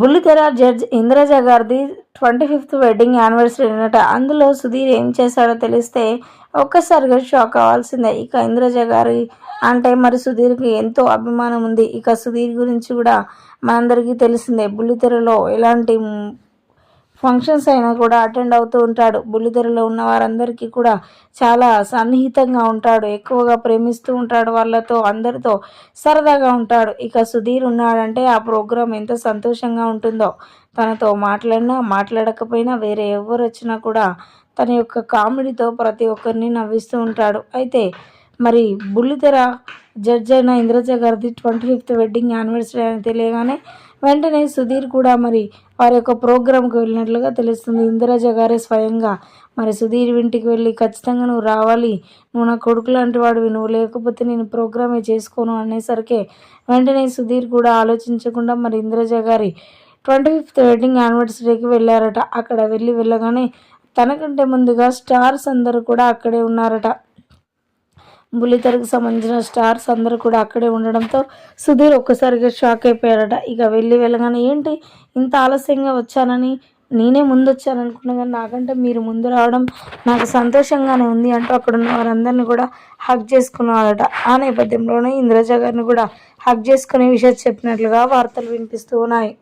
బుల్లితెర జడ్జ్ ఇంద్రజ గారిది twenty fifth wedding anniversary అనట అందులో సుధీర్ ఏం చేశాడో తెలిస్తే ఒక్కసారిగా షాక్ అవ్వాల్సిందే. ఇక ఇంద్రజ గారి అంటే మరి సుధీర్కి ఎంతో అభిమానం ఉంది. ఇక సుధీర్ గురించి కూడా మనందరికీ తెలిసిందే. బుల్లితెరలో ఎలాంటి ఫంక్షన్స్ అయినా కూడా అటెండ్ అవుతూ ఉంటాడు. బుల్లిదెరలో ఉన్న వారందరికీ కూడా చాలా సన్నిహితంగా ఉంటాడు. ఎక్కువగా ప్రేమిస్తూ ఉంటాడు వాళ్ళతో అందరితో సరదాగా ఉంటాడు. ఇక సుధీర్ ఉన్నాడంటే ఆ ప్రోగ్రాం ఎంత సంతోషంగా ఉంటుందో. తనతో మాట్లాడినా మాట్లాడకపోయినా వేరే ఎవరు వచ్చినా కూడా తన యొక్క కామెడీతో ప్రతి ఒక్కరిని నవ్విస్తూ ఉంటాడు. అయితే మరి బుల్లితెర జడ్జ్ అయిన ఇంద్రజ గారిది ట్వంటీ ఫిఫ్త్ వెడ్డింగ్ యానివర్సరీ అని తెలియగానే వెంటనే సుధీర్ కూడా మరి వారి యొక్క ప్రోగ్రాంకి వెళ్ళినట్లుగా తెలుస్తుంది. ఇందిరాజ గారే స్వయంగా మరి సుధీర్ ఇంటికి వెళ్ళి ఖచ్చితంగా నువ్వు రావాలి. నువ్వు నా కొడుకు లాంటి వాడివి. నువ్వు లేకపోతే నేను ప్రోగ్రామే చేసుకోను అనేసరికి వెంటనే సుధీర్ కూడా ఆలోచించకుండా మరి ఇందిరాజ గారి ట్వంటీ ఫిఫ్త్ వెడ్డింగ్ యానివర్సరీకి వెళ్ళారట. అక్కడ వెళ్ళి వెళ్ళగానే తనకంటే ముందుగా స్టార్స్ అందరూ కూడా అక్కడే ఉన్నారట. బుల్లితెరకు సంబంధించిన స్టార్స్ అందరూ కూడా అక్కడే ఉండడంతో సుధీర్ ఒక్కసారిగా షాక్ అయిపోయారట. ఇక వెళ్ళి వెళ్ళగానే ఏంటి ఇంత ఆలస్యంగా వచ్చానని? నేనే ముందు వచ్చాను అనుకున్నా కానీ నాకంటే మీరు ముందు రావడం నాకు సంతోషంగానే ఉంది అంటూ అక్కడ ఉన్న వారందరినీ కూడా హక్ చేసుకున్నారట. ఆ నేపథ్యంలోనే ఇంద్రజ గారిని కూడా హక్ చేసుకునే విషయం చెప్పినట్లుగా వార్తలు వినిపిస్తూ ఉన్నాయి.